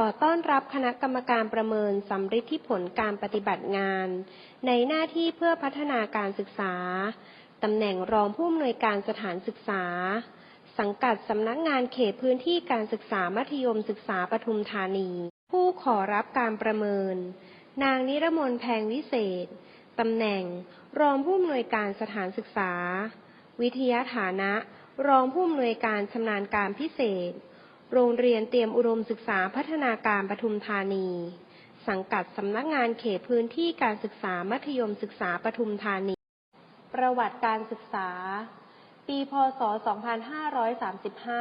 ขอต้อนรับคณะกรรมการประเมินสำฤทธิผลการปฏิบัติงาน ในหน้าที่เพื่อพัฒนาการศึกษา ตำแหน่งรองผู้อำนวยการสถานศึกษา สังกัดสำนักงานเขตพื้นที่การศึกษามัธยมศึกษาปทุมธานี ผู้ขอรับการประเมิน นางนิรมนแพงวิเศษ ตำแหน่ง รองผู้อำนวยการสถานศึกษา วิทยาฐานะ รองผู้อำนวยการชำนาญการพิเศษ โรงเรียนเตรียมอุดมศึกษาพัฒนาการปทุมธานี สังกัดสำนักงานเขตพื้นที่การศึกษามัธยมศึกษาปทุมธานี ประวัติการศึกษา ปีพศ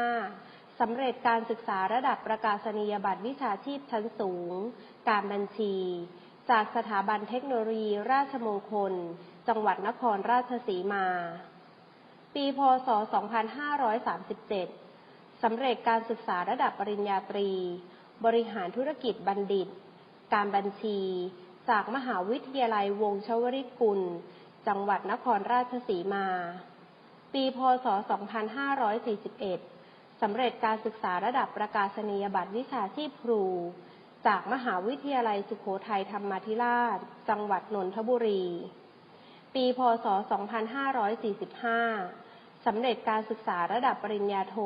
2535 สำเร็จการศึกษาระดับประกาศนียบัตรวิชาชีพชั้นสูง การบัญชี จากสถาบันเทคโนโลยีราชมงคล จังหวัดนครราชสีมา ปีพศ 2537 สำเร็จการศึกษาระดับปริญญาตรี บริหารธุรกิจบัณฑิต การบัญชี จากมหาวิทยาลัยวงชวริตกุล จังหวัดนครราชสีมา ปีพศ 2541 สำเร็จการศึกษาระดับประกาศนียบัตรวิชาชีพครู จากมหาวิทยาลัยสุโขทัยธรรมาธิราช จังหวัดนนทบุรี ปี พศ 2545สำเร็จการศึกษาระดับปริญญาโท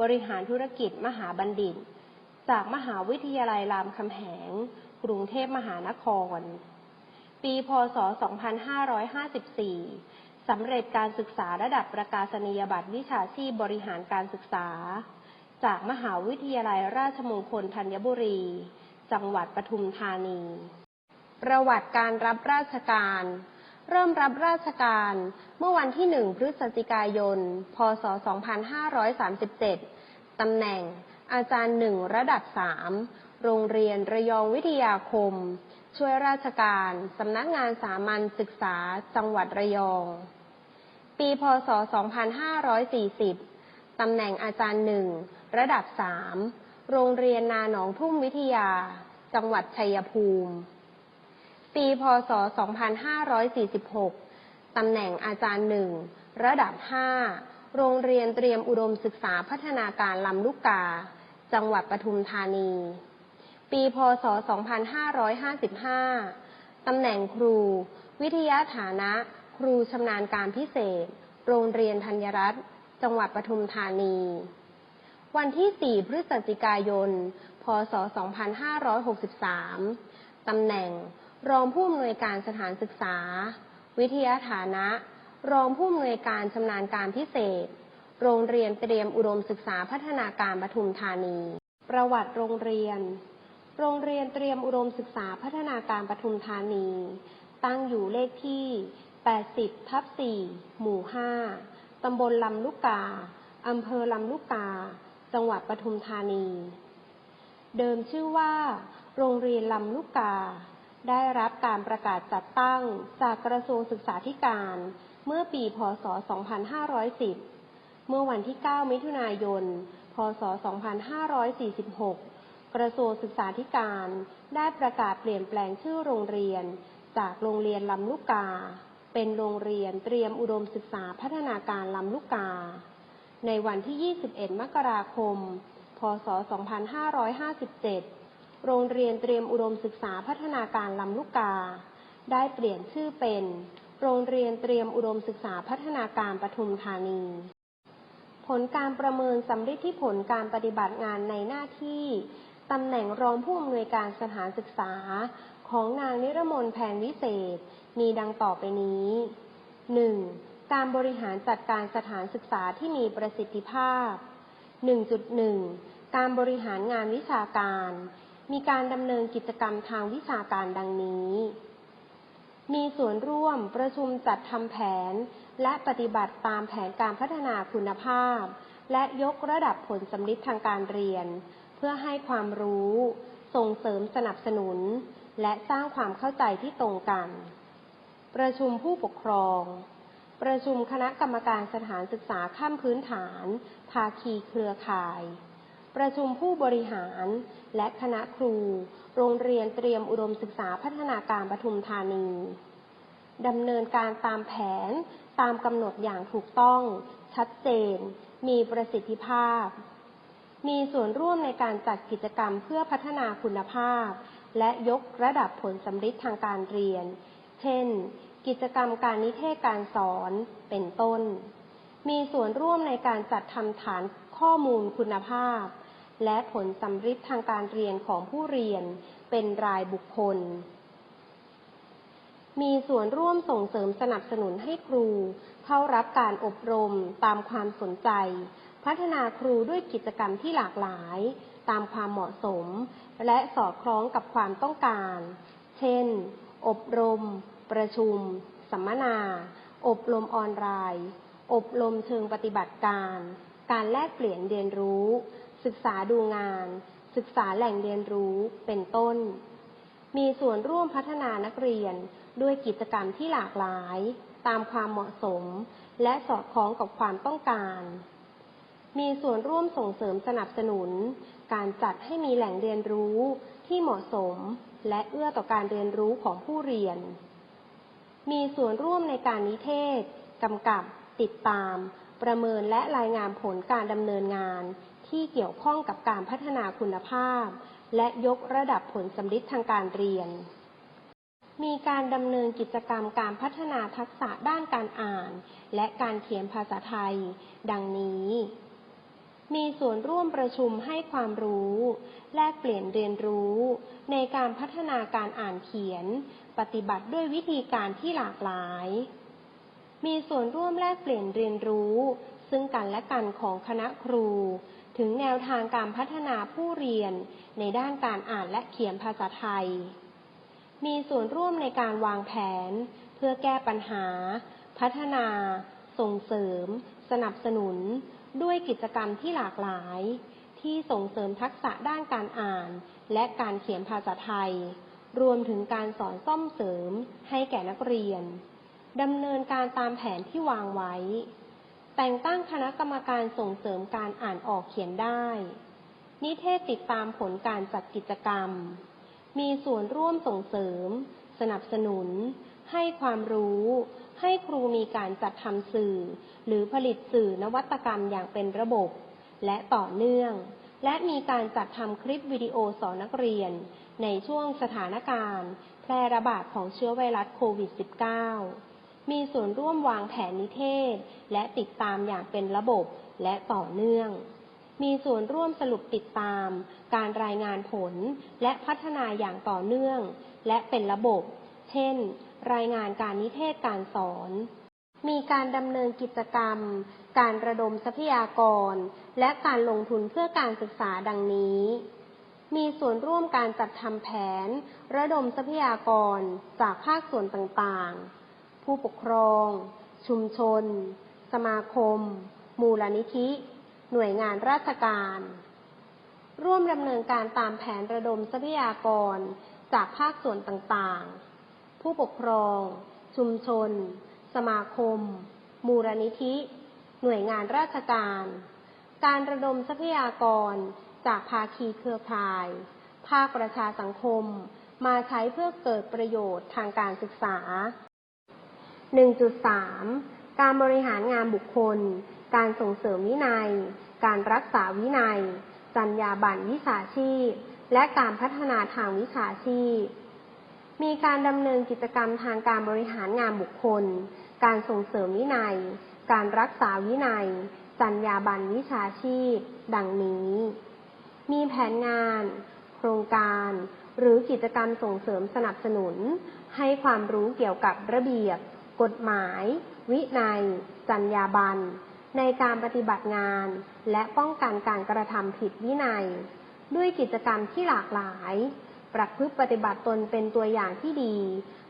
บริหารธุรกิจมหาบัณฑิต จากมหาวิทยาลัยรามคำแหง กรุงเทพมหานคร ปีพศ 2554 สำเร็จการศึกษาระดับประกาศนียบัตรวิชาชีพบริหารการศึกษา จากมหาวิทยาลัยราชมงคลธัญบุรี จังหวัดปทุมธานี ประวัติการรับราชการ เริ่มรับราชการ เมื่อวันที่ 1 พฤศจิกายน พศ 2537 ตำแหน่ง อาจารย์หนึ่งระดับ 3 โรงเรียนระยองวิทยาคม ช่วยราชการ สำนักงานสามัญศึกษา จังหวัดระยอง ปี พศ 2540 ตำแหน่งอาจารย์หนึ่งระดับ 3 โรงเรียนนาหนองทุ่มวิทยา จังหวัดชัยภูมิ ปี พศ 2546 ตำแหน่งอาจารย์หนึ่ง ระดับ 5 โรงเรียนเตรียมอุดมศึกษาพัฒนาการลำลูกกา จังหวัดปทุมธานี ปี พศ 2555 ตำแหน่งครู วิทยาฐานะ ครูชำนาญการพิเศษ โรงเรียนธัญรัตน์ จังหวัดปทุมธานี วันที่ 4 พฤศจิกายน พศ 2563 ตำแหน่ง รองผู้อำนวยการสถานศึกษา วิทยาฐานะ รองผู้อำนวยการชำนาญการพิเศษ โรงเรียนเตรียมอุดมศึกษาพัฒนาการปทุมธานี ประวัติโรงเรียน โรงเรียนเตรียมอุดมศึกษาพัฒนาการปทุมธานี ตั้งอยู่เลขที่ 80 ทับ 4 หมู่ 5 ตำบลลำลูกกา อำเภอลำลูกกา จังหวัดปทุมธานี เดิมชื่อว่า โรงเรียนลำลูกกา ได้รับการประกาศจัดตั้งจากกระทรวงศึกษาธิการ เมื่อปี พศ 2510 เมื่อวันที่ 9 มิถุนายน พศ 2546 กระทรวงศึกษาธิการได้ประกาศเปลี่ยนแปลงชื่อโรงเรียน จากโรงเรียนลำลูกกา เป็นโรงเรียนเตรียมอุดมศึกษาพัฒนาการลำลูกกา ในวันที่ 21 มกราคม พศ 2557 โรงเรียนเตรียมอุดมศึกษาพัฒนาการลำลูกกา ได้เปลี่ยนชื่อเป็น โรงเรียนเตรียมอุดมศึกษาพัฒนาการปทุมธานี ผลการประเมินสำฤทธิผลการปฏิบัติงานในหน้าที่ตำแหน่งรองผู้อำนวยการสถานศึกษาของนางนิรมนแพงวิเศษ มีดังต่อไปนี้ 1. การบริหารจัดการสถานศึกษาที่มีประสิทธิภาพ 1.1 การบริหารงานวิชาการ มีการดำเนินกิจกรรมทางวิชาการดังนี้ มีส่วนร่วมประชุมจัดทำแผน และปฏิบัติตามแผนการพัฒนาคุณภาพ และยกระดับผลสำลิดทางการเรียน เพื่อให้ความรู้ ส่งเสริมสนับสนุน และสร้างความเข้าใจที่ตรงกัน ประชุมผู้ปกครอง ประชุมคณะกรรมการสถานศึกษาขั้นพื้นฐาน ภาคีเครือข่าย ประชุมผู้บริหาร และคณะครู โรงเรียนเตรียมอุดมศึกษาพัฒนาการปทุมธานีดำเนินการตามแผนตามกำหนดอย่างถูกต้อง ชัดเจน มีประสิทธิภาพ มีส่วนร่วมในการจัดกิจกรรมเพื่อพัฒนาคุณภาพ และยกระดับผลสำฤทธิ์ทางการเรียน เช่น กิจกรรมการนิเทศการสอน เป็นต้น มีส่วนร่วมในการจัดทำฐานข้อมูลคุณภาพ และผลสำฤทธิ์ทางการเรียนของผู้เรียนเป็นรายบุคคล มีส่วนร่วมส่งเสริมสนับสนุนให้ครู เข้ารับการอบรมตามความสนใจ พัฒนาครูด้วยกิจกรรมที่หลากหลาย ตามความเหมาะสม และสอดคล้องกับความต้องการ เช่น อบรม ประชุม สัมมนา อบรมออนไลน์ อบรมเชิงปฏิบัติการ การแลกเปลี่ยนเรียนรู้ ศึกษาดูงาน ศึกษาแหล่งเรียนรู้เป็นต้น มีส่วนร่วมพัฒนานักเรียนด้วยกิจกรรมที่หลากหลาย ตามความเหมาะสม และสอดคล้องกับความต้องการ มีส่วนร่วมส่งเสริมสนับสนุน การจัดให้มีแหล่งเรียนรู้ที่เหมาะสม และเอื้อต่อการเรียนรู้ของผู้เรียน มีส่วนร่วมในการนิเทศกำกับ ติดตาม ประเมินและรายงานผลการดำเนินงานที่เกี่ยวข้องกับการพัฒนาคุณภาพ และยกระดับผลสำฤทธิ์ทางการเรียน มีการดำเนินกิจกรรมการพัฒนาทักษะด้านการอ่าน และการเขียนภาษาไทย ดังนี้ มีส่วนร่วมประชุมให้ความรู้ แลกเปลี่ยนเรียนรู้ ในการพัฒนาการอ่านเขียน ปฏิบัติด้วยวิธีการที่หลากหลาย มีส่วนร่วมแลกเปลี่ยนเรียนรู้ ซึ่งกันและกันของคณะครู ถึงแนวทางการพัฒนาผู้เรียน ในด้านการอ่านและเขียนภาษาไทย มีส่วนร่วมในการวางแผน เพื่อแก้ปัญหา พัฒนา ส่งเสริม สนับสนุน ด้วยกิจกรรมที่หลากหลาย ที่ส่งเสริมทักษะด้านการอ่าน และการเขียนภาษาไทย รวมถึงการสอนซ่อมเสริมให้แก่นักเรียน ดำเนินการตามแผนที่วางไว้ แต่งตั้งคณะกรรมการส่งเสริมการอ่านออกเขียนได้ นิเทศติดตามผลการจัดกิจกรรม มีส่วนร่วมส่งเสริม สนับสนุน ให้ความรู้ ให้ครูมีการจัดทำสื่อ หรือผลิตสื่อนวัตกรรมอย่างเป็นระบบ และต่อเนื่อง และมีการจัดทำคลิปวิดีโอสอนนักเรียน ในช่วงสถานการณ์ แพร่ระบาดของเชื้อไวรัสโควิด -19 มีส่วนร่วมวางแผนนิเทศ และติดตามอย่างเป็นระบบและต่อเนื่อง มีส่วนร่วมสรุปติดตาม การรายงานผล และพัฒนาอย่างต่อเนื่อง และเป็นระบบ เช่น รายงานการนิเทศการสอน มีการดำเนินกิจกรรม การระดมทรัพยากร และการลงทุนเพื่อการศึกษาดังนี้ มีส่วนร่วมการจัดทำแผน ระดมทรัพยากรจากภาคส่วนต่างๆ ผู้ปกครอง ชุมชน สมาคม มูลนิธิ หน่วยงานราชการ ร่วมดำเนินการตามแผนระดมทรัพยากรจากภาคส่วนต่างๆ ผู้ปกครอง ชุมชน สมาคม มูลนิธิ หน่วยงานราชการ การระดมทรัพยากรจากภาคีเครือข่าย ภาคประชาสังคม มาใช้เพื่อเกิดประโยชน์ทางการศึกษา 1.3 การบริหารงานบุคคล การส่งเสริมวินัย การรักษาวินัย จรรยาบรรณวิชาชีพ และการพัฒนาทางวิชาชีพ มีการดำเนินกิจกรรมทางการบริหารงานบุคคล การส่งเสริมวินัย การรักษาวินัย จรรยาบรรณวิชาชีพ ดังนี้ มีแผนงาน โครงการ หรือกิจกรรมส่งเสริมสนับสนุน ให้ความรู้เกี่ยวกับระเบียบ กฎหมาย วินัย จรรยาบรรณในการปฏิบัติงาน และป้องกันการกระทำผิดวินัย ด้วยกิจกรรมที่หลากหลาย ประพฤติปฏิบัติตนเป็นตัวอย่างที่ดี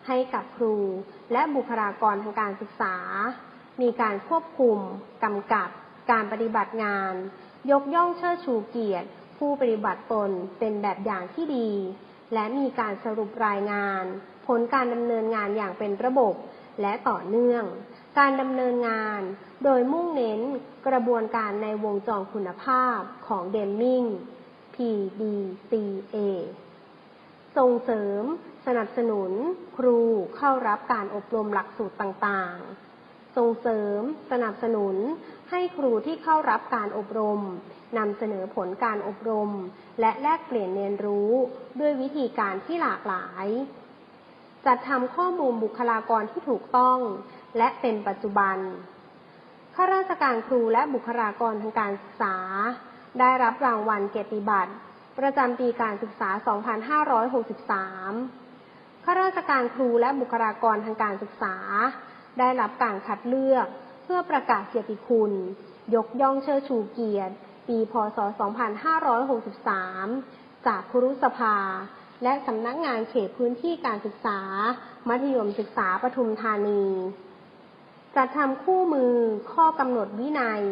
ให้กับครู และบุคลากรทางการศึกษา มีการควบคุมกำกับ การปฏิบัติงาน ยกย่องเชิดชูเกียรติ ผู้ปฏิบัติตนเป็นแบบอย่างที่ดี และมีการสรุปรายงาน ผลการดำเนินงานอย่างเป็นระบบ และต่อเนื่อง การดำเนินงาน โดยมุ่งเน้นกระบวนการในวงจรคุณภาพของเดมมิง PDCA ส่งเสริม สนับสนุน ครูเข้ารับการอบรมหลักสูตรต่างๆ ส่งเสริม สนับสนุน ให้ครูที่เข้ารับการอบรมนำเสนอผลการอบรม และแลกเปลี่ยนเรียนรู้ด้วยวิธีการที่หลากหลาย จัดทำข้อมูลบุคลากรที่ถูกต้อง และเป็นปัจจุบัน ข้าราชการครูและบุคลากรทางการศึกษา ได้รับรางวัลเกียรติบัตร ประจำปีการศึกษา 2563 ข้าราชการครูและบุคลากรทางการศึกษา ได้รับการคัดเลือกเพื่อประกาศเกียรติคุณ ยกย่องเชิดชูเกียรติ ปี พศ 2563 จากครุสภา และสำนักงานเขตพื้นที่การศึกษา มัธยมศึกษาปทุมธานีจัดทำคู่มือ ข้อกำหนดวินัย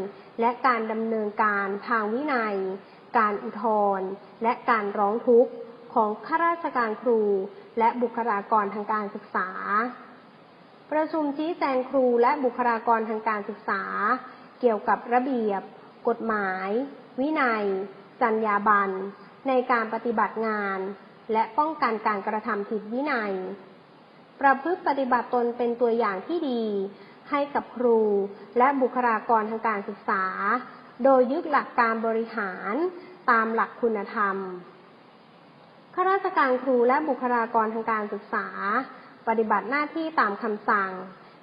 และการดำเนินการทางวินัย การอุทธรณ์และการร้องทุกข์ของข้าราชการครู และบุคลากรทางการศึกษา ประชุมชี้แจงครูและบุคลากรทางการศึกษา เกี่ยวกับระเบียบ กฎหมาย วินัย จรรยาบรรณในการปฏิบัติงาน และป้องกันการกระทำผิดวินัย ประพฤติปฏิบัติตนเป็นตัวอย่างที่ดี ให้กับครูและบุคลากรทางการศึกษา โดยยึดหลักการบริหารตามหลักคุณธรรม ข้าราชการครูและบุคลากรทางการศึกษา ปฏิบัติหน้าที่ตามคำสั่ง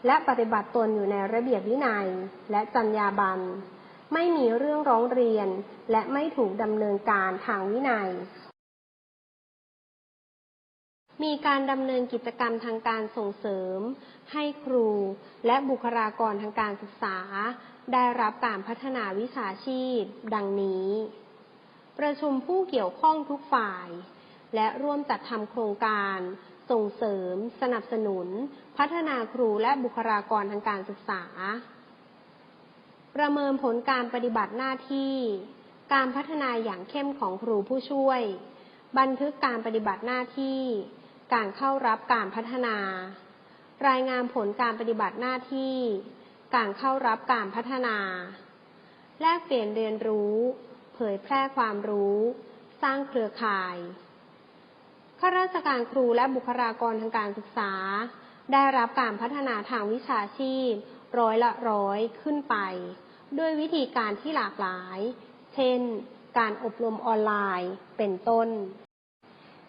และปฏิบัติตนอยู่ในระเบียบวินัยและจรรยาบรรณไม่มีเรื่องร้องเรียนและไม่ถูกดำเนินการทางวินัย มีการดำเนินกิจกรรมทางการส่งเสริม ให้ครูและบุคลากรทางการศึกษา ได้รับการพัฒนาวิชาชีพ ดังนี้ ประชุมผู้เกี่ยวข้องทุกฝ่าย และร่วมจัดทำโครงการ ส่งเสริม สนับสนุน พัฒนาครูและบุคลากรทางการศึกษา ประเมินผลการปฏิบัติหน้าที่ การพัฒนาอย่างเข้มของครูผู้ช่วย บันทึกการปฏิบัติหน้าที่ การเข้ารับการพัฒนา รายงานผลการปฏิบัติหน้าที่ การเข้ารับการพัฒนา แลกเปลี่ยนเรียนรู้ เผยแพร่ความรู้ สร้างเครือข่าย ข้าราชการครูและบุคลากรทางการศึกษา ได้รับการพัฒนาทางวิชาชีพ ร้อยละร้อยขึ้นไป ด้วยวิธีการที่หลากหลาย เช่น การอบรมออนไลน์ เป็นต้น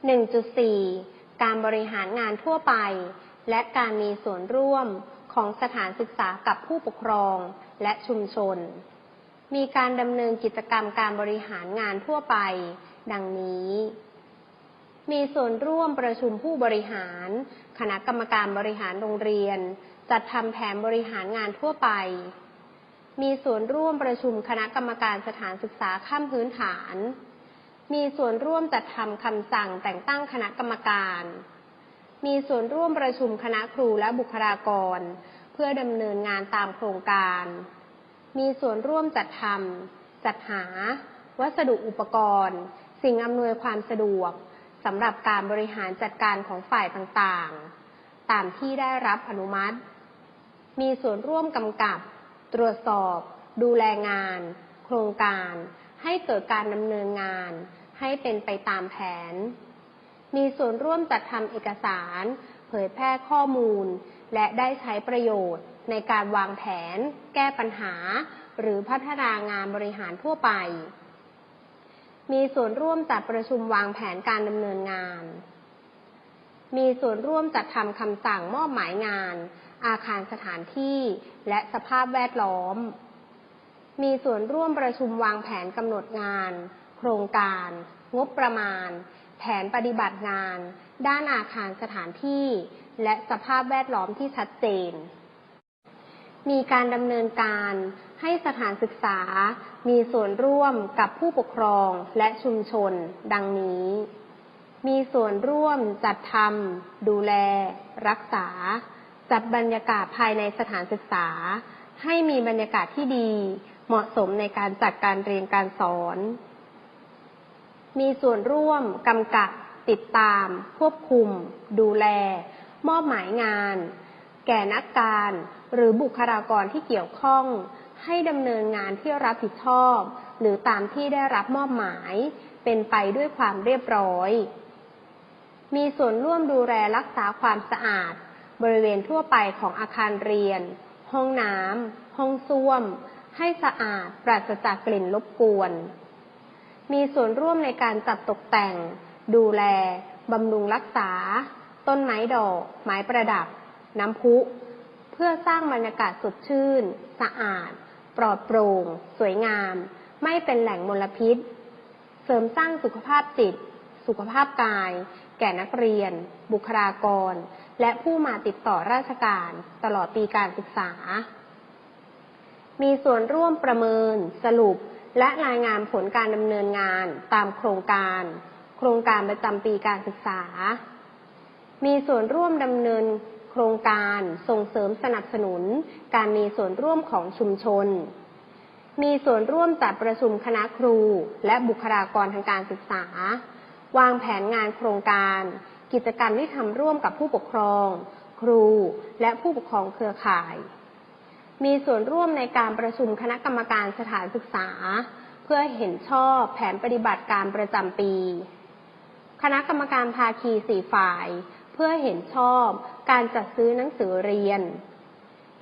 1.4 การบริหารงานทั่วไป และการมีส่วนร่วมของสถานศึกษากับผู้ปกครองและชุมชน มีการดำเนินกิจกรรมการบริหารงานทั่วไป ดังนี้ มีส่วนร่วมประชุมผู้บริหาร คณะกรรมการบริหารโรงเรียน จัดทำแผนบริหารงานทั่วไป มีส่วนร่วมประชุมคณะกรรมการสถานศึกษาขั้นพื้นฐาน มีส่วนร่วมจัดทำคำสั่งแต่งตั้งคณะกรรมการ มีส่วนร่วมประชุมคณะครูและบุคลากร เพื่อดำเนินงานตามโครงการ มีส่วนร่วมจัดทำจัดหา วัสดุอุปกรณ์ สิ่งอำนวยความสะดวกสำหรับการบริหารจัดการของฝ่ายต่างๆ ตามที่ได้รับอนุมัติ มีส่วนร่วมกำกับ ตรวจสอบ ดูแลงาน โครงการ ให้เกิดการดำเนินงาน ให้เป็นไปตามแผน มีส่วนร่วมจัดทำเอกสาร เผยแพร่ข้อมูล และได้ใช้ประโยชน์ในการวางแผน แก้ปัญหา หรือพัฒนางานบริหารทั่วไป มีส่วนร่วมจัดประชุมวางแผนการดำเนินงาน มีส่วนร่วมจัดทำคำสั่งมอบหมายงาน อาคารสถานที่และสภาพแวดล้อม มีส่วนร่วมประชุมวางแผนกำหนดงาน โครงการ งบประมาณ แผนปฏิบัติงาน ด้านอาคารสถานที่ และสภาพแวดล้อมที่ชัดเจน มีการดำเนินการให้สถานศึกษา มีส่วนร่วมกับผู้ปกครองและชุมชน ดังนี้ มีส่วนร่วมจัดทำดูแล รักษา จัดบรรยากาศภายในสถานศึกษา ให้มีบรรยากาศที่ดี เหมาะสมในการจัดการเรียนการสอน มีส่วนร่วมกำกับ ติดตาม ควบคุม ดูแล มอบหมายงาน แก่นักการ หรือบุคลากรที่เกี่ยวข้อง ให้ดำเนินงานที่รับผิดชอบ หรือตามที่ได้รับมอบหมาย เป็นไปด้วยความเรียบร้อย มีส่วนร่วมดูแลรักษาความสะอาด บริเวณทั่วไปของอาคารเรียน ห้องน้ำห้องส้วม ให้สะอาดปราศจากกลิ่นรบกวน มีส่วนร่วมในการจัดตกแต่ง ดูแล บำรุงรักษา ต้นไม้ดอก ไม้ประดับ น้ำพุ เพื่อสร้างบรรยากาศสดชื่น สะอาด ปลอดโปร่ง สวยงาม ไม่เป็นแหล่งมลพิษ เสริมสร้างสุขภาพจิต สุขภาพกาย แก่นักเรียน บุคลากร และผู้มาติดต่อราชการ ตลอดปีการศึกษา มีส่วนร่วมประเมิน สรุป และรายงานผลการดำเนินงานตามโครงการ โครงการประจำปีการศึกษา มีส่วนร่วมดำเนินโครงการส่งเสริมสนับสนุน การมีส่วนร่วมของชุมชน มีส่วนร่วมจัดประชุมคณะครู และบุคลากรทางการศึกษา วางแผนงานโครงการ กิจกรรมที่ทำร่วมกับผู้ปกครอง ครู และผู้ปกครองเครือข่าย มีส่วนร่วมในการประชุมคณะกรรมการสถานศึกษา เพื่อเห็นชอบแผนปฏิบัติการประจำปี คณะกรรมการภาคีสี่ฝ่าย เพื่อเห็นชอบการจัดซื้อหนังสือเรียน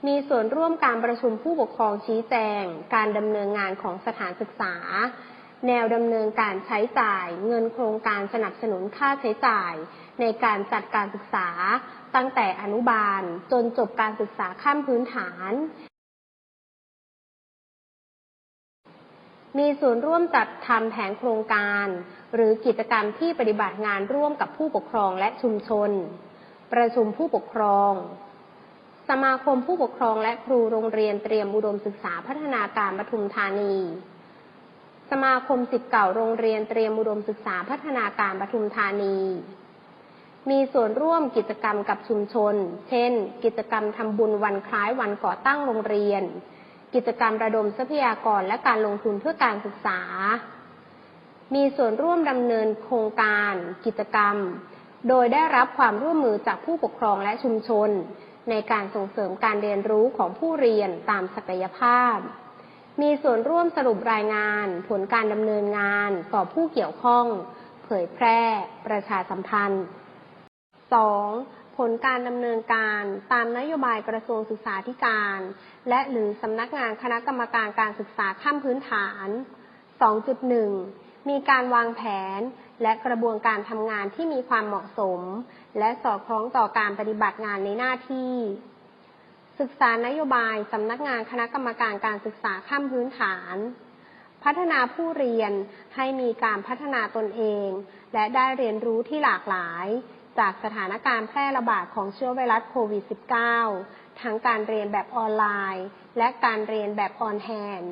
มีส่วนร่วมการประชุมผู้ปกครองชี้แจง การดำเนินงานของสถานศึกษา แนวดำเนินการใช้จ่าย เงินโครงการสนับสนุนค่าใช้จ่าย ในการจัดการศึกษา ตั้งแต่อนุบาล จนจบการศึกษาขั้นพื้นฐาน มีส่วนร่วมจัดทำแผนโครงการ หรือกิจกรรมที่ปฏิบัติงานร่วมกับผู้ปกครองและชุมชน ประชุมผู้ปกครองสมาคมผู้ปกครองและครูโรงเรียนเตรียมอุดมศึกษาพัฒนาการปทุมธานี สมาคมสิทธิ์เก่าโรงเรียนเตรียมอุดมศึกษาพัฒนาการปทุมธานี มีส่วนร่วมกิจกรรมกับชุมชน เช่น กิจกรรมทำบุญวันคล้ายวันก่อตั้งโรงเรียน กิจกรรมระดมทรัพยากรและการลงทุนเพื่อการศึกษา มีส่วนร่วมดำเนินโครงการ กิจกรรม โดยได้รับความร่วมมือจากผู้ปกครองและชุมชน ในการส่งเสริมการเรียนรู้ของผู้เรียนตามศักยภาพ มีส่วนร่วมสรุปรายงาน ผลการดำเนินงานต่อผู้เกี่ยวข้อง เผยแพร่ ประชาสัมพันธ์ 2. ผลการดำเนินการตามนโยบายกระทรวงศึกษาธิการ และหรือสำนักงานคณะกรรมการการศึกษาขั้นพื้นฐาน 2.1 มีการวางแผนและกระบวนการทำงานที่มีความเหมาะสม และสอดคล้องต่อการปฏิบัติงานในหน้าที่ ศึกษานโยบายสำนักงานคณะกรรมการการศึกษาขั้นพื้นฐาน พัฒนาผู้เรียนให้มีการพัฒนาตนเอง และได้เรียนรู้ที่หลากหลาย จากสถานการณ์แพร่ระบาดของเชื้อไวรัสโควิด -19 ทั้งการเรียนแบบออนไลน์ และการเรียนแบบออนแฮน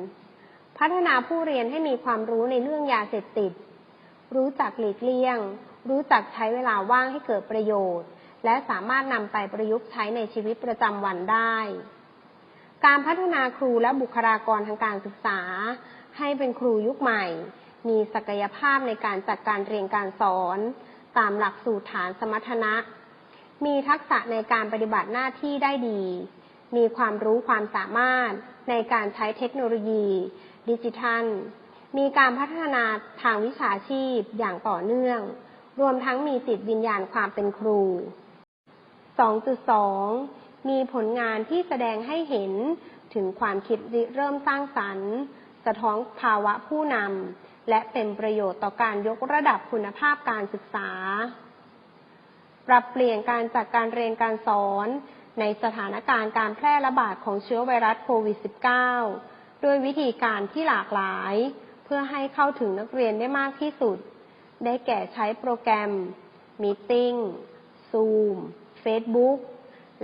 พัฒนาผู้เรียนให้มีความรู้ในเรื่องยาเสพติด รู้จักหลีกเลี่ยง รู้จักใช้เวลาว่างให้เกิดประโยชน์ และสามารถนำไปประยุกต์ใช้ในชีวิตประจำวันได้ การพัฒนาครูและบุคลากรทางการศึกษา ให้เป็นครูยุคใหม่ มีศักยภาพในการจัดการเรียนการสอน ตามหลักสูตรฐานสมรรถนะ มีทักษะในการปฏิบัติหน้าที่ได้ดี มีความรู้ความสามารถในการใช้เทคโนโลยี ดิจิทัล มีการพัฒนาทางวิชาชีพอย่างต่อเนื่องรวมทั้งมีจิตวิญญาณความเป็นครู 2.2 มีผลงานที่แสดงให้เห็นถึงความคิดริเริ่มสร้างสรรค์ สะท้อนภาวะผู้นำและเป็นประโยชน์ต่อการยกระดับคุณภาพการศึกษา ปรับเปลี่ยนการจัดการเรียนการสอน ในสถานการณ์การแพร่ระบาดของเชื้อไวรัสโควิด -19 ด้วยวิธีการที่หลากหลาย เพื่อให้เข้าถึงนักเรียนได้มากที่สุด ได้แก่ใช้โปรแกรม Meeting Zoom Facebook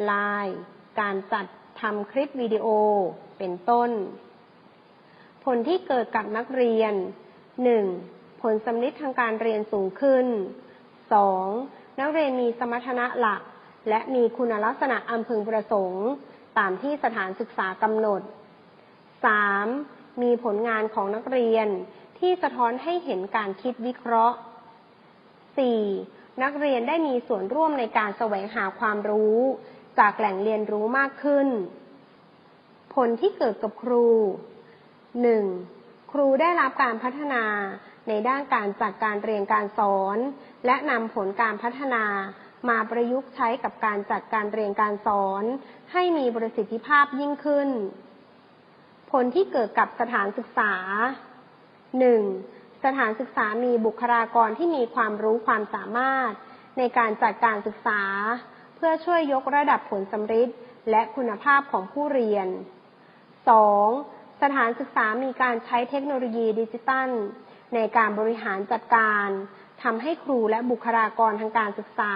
Line การจัดทำคลิปวิดีโอเป็นต้น ผลที่เกิดกับนักเรียน 1. ผลสำลิดทางการเรียนสูงขึ้น 2. นักเรียนมีสมรรถนะหลัก และมีคุณลักษณะอันพึงประสงค์ ตามที่สถานศึกษากำหนด 3. มีผลงานของนักเรียนที่สะท้อนให้เห็นการคิดวิเคราะห์ 4. นักเรียนได้มีส่วนร่วมในการแสวงหาความรู้ จากแหล่งเรียนรู้มากขึ้น ผลที่เกิดกับครู 1. ครูได้รับการพัฒนาในด้านการจัดการเรียนการสอน และนำผลการพัฒนามาประยุกต์ใช้กับการจัดการเรียนการสอน ให้มีประสิทธิภาพยิ่งขึ้นผผลที่เกิดกับสถานศึกษา 1. สถานศึกษามีบุคลากรที่มีความรู้ความสามารถ ในการจัดการศึกษา เพื่อช่วยยกระดับผลสำฤทธิ์และคุณภาพของผู้เรียน 2. สถานศึกษามีการใช้เทคโนโลยีดิจิตัล ในการบริหารจัดการทำให้ครูและบุคลากรทางการศึกษา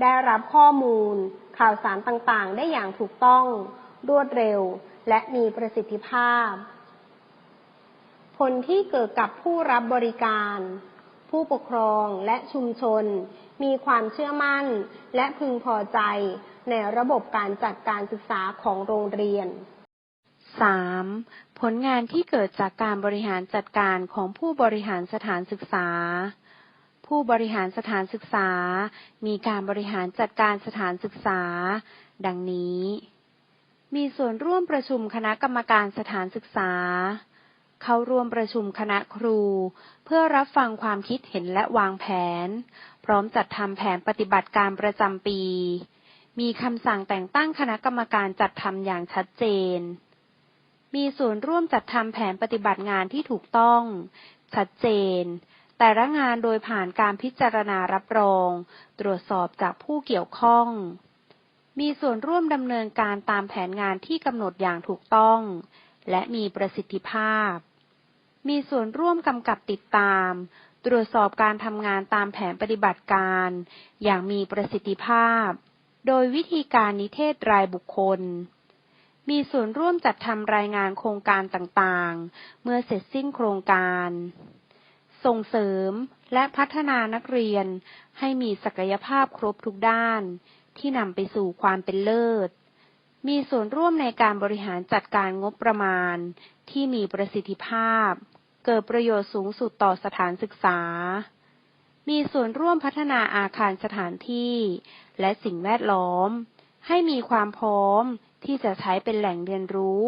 ได้รับข้อมูล ข่าวสารต่างๆ ได้อย่างถูกต้อง รวดเร็ว และมีประสิทธิภาพ ผลที่เกิดกับผู้รับบริการ ผู้ปกครองและชุมชน มีความเชื่อมั่น และพึงพอใจในระบบการจัดการศึกษาของโรงเรียน 3. ผลงานที่เกิดจากการบริหารจัดการของผู้บริหารสถานศึกษา ผู้บริหารสถานศึกษา มีการบริหารจัดการสถานศึกษา ดังนี้ มีส่วนร่วมประชุมคณะกรรมการสถานศึกษา เข้าร่วมประชุมคณะครู เพื่อรับฟังความคิดเห็นและวางแผน พร้อมจัดทำแผนปฏิบัติการประจำปี มีคำสั่งแต่งตั้งคณะกรรมการจัดทำอย่างชัดเจน มีส่วนร่วมจัดทำแผนปฏิบัติงานที่ถูกต้อง ชัดเจน แต่ละงานโดยผ่านการพิจารณารับรอง ตรวจสอบจากผู้เกี่ยวข้อง มีส่วนร่วมดำเนินการตามแผนงานที่กำหนดอย่างถูกต้อง และมีประสิทธิภาพ มีส่วนร่วมกำกับติดตาม ตรวจสอบการทำงานตามแผนปฏิบัติการ อย่างมีประสิทธิภาพ โดยวิธีการนิเทศรายบุคคล มีส่วนร่วมจัดทำรายงานโครงการต่างๆ เมื่อเสร็จสิ้นโครงการ ส่งเสริมและพัฒนานักเรียนให้มีศักยภาพครบทุกด้าน ที่นำไปสู่ความเป็นเลิศ มีส่วนร่วมในการบริหารจัดการงบประมาณ ที่มีประสิทธิภาพ เกิดประโยชน์สูงสุดต่อสถานศึกษา มีส่วนร่วมพัฒนาอาคารสถานที่ และสิ่งแวดล้อม ให้มีความพร้อมที่จะใช้เป็นแหล่งเรียนรู้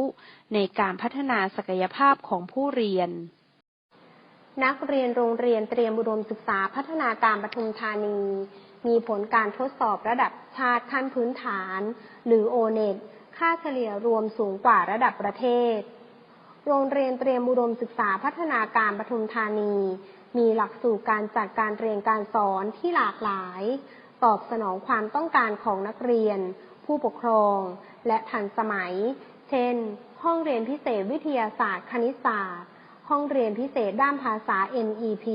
ในการพัฒนาศักยภาพของผู้เรียน นักเรียนโรงเรียนเตรียมอุดมศึกษาพัฒนาการปทุมธานี มีผลการทดสอบระดับชาติขั้นพื้นฐาน หรือ O-NET ค่าเฉลี่ยรวมสูงกว่าระดับประเทศ โรงเรียนเตรียมอุดมศึกษาพัฒนาการปทุมธานี มีหลักสูตรการจัดการเรียนการสอนที่หลากหลาย ตอบสนองความต้องการของนักเรียน ผู้ปกครอง และทันสมัย เช่น ห้องเรียนพิเศษวิทยาศาสตร์ คณิตศาสตร์ ห้องเรียนพิเศษด้านภาษา NEP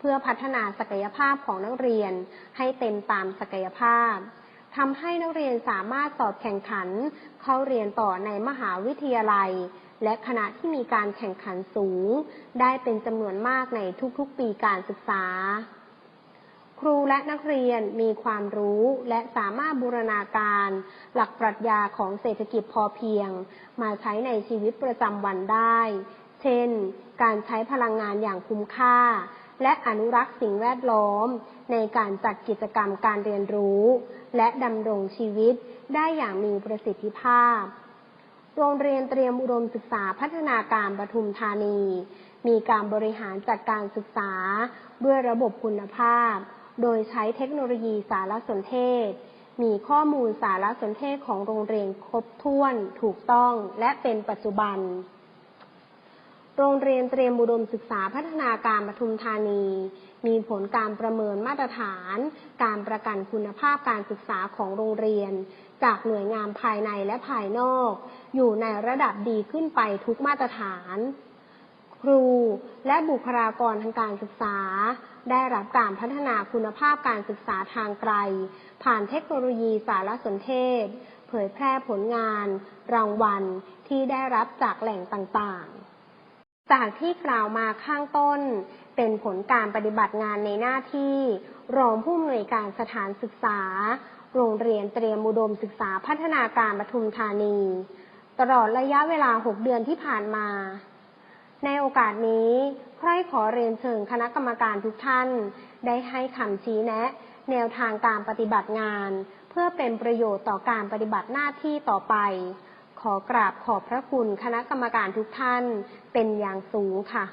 เพื่อพัฒนาศักยภาพของนักเรียนให้เต็มตามศักยภาพทำให้นักเรียนสามารถสอบแข่งขัน เข้าเรียนต่อในมหาวิทยาลัย และคณะที่มีการแข่งขันสูง ได้เป็นจำนวนมากในทุกๆปีการศึกษา ครูและนักเรียนมีความรู้และสามารถบูรณาการ หลักปรัชญาของเศรษฐกิจพอเพียง มาใช้ในชีวิตประจำวันได้ เช่น การใช้พลังงานอย่างคุ้มค่า และอนุรักษ์สิ่งแวดล้อม ในการจัดกิจกรรมการเรียนรู้ และดำรงชีวิตได้อย่างมีประสิทธิภาพ โรงเรียนเตรียมอุดมศึกษาพัฒนาการปทุมธานี มีการบริหารจัดการศึกษา ด้วยระบบคุณภาพ โดยใช้เทคโนโลยีสารสนเทศ มีข้อมูลสารสนเทศของโรงเรียนครบถ้วน ถูกต้อง และเป็นปัจจุบัน โรงเรียนเตรียมอุดมศึกษาพัฒนาการปทุมธานี มีผลการประเมินมาตรฐาน การประกันคุณภาพการศึกษาของโรงเรียน จากหน่วยงานภายในและภายนอก อยู่ในระดับดีขึ้นไปทุกมาตรฐาน ครูและบุคลากรทางการศึกษา ได้รับการพัฒนาคุณภาพการศึกษาทางไกล ผ่านเทคโนโลยีสารสนเทศ เผยแพร่ผลงาน รางวัลที่ได้รับจากแหล่งต่างๆ จากที่กล่าวมาข้างต้น เป็นผลการปฏิบัติงานในหน้าที่ รองผู้อำนวยการสถานศึกษา โรงเรียนเตรียมอุดมศึกษาพัฒนาการปทุมธานี ตลอดระยะเวลา 6 เดือนที่ผ่านมา ในโอกาสนี้ใครขอเรียนเชิญคณะกรรมการทุกท่าน ได้ให้คำชี้แนะ แนวทางการปฏิบัติงาน เพื่อเป็นประโยชน์ต่อการปฏิบัติหน้าที่ต่อไป ขอกราบขอบพระคุณคณะกรรมการทุกท่านเป็นอย่างสูงค่ะ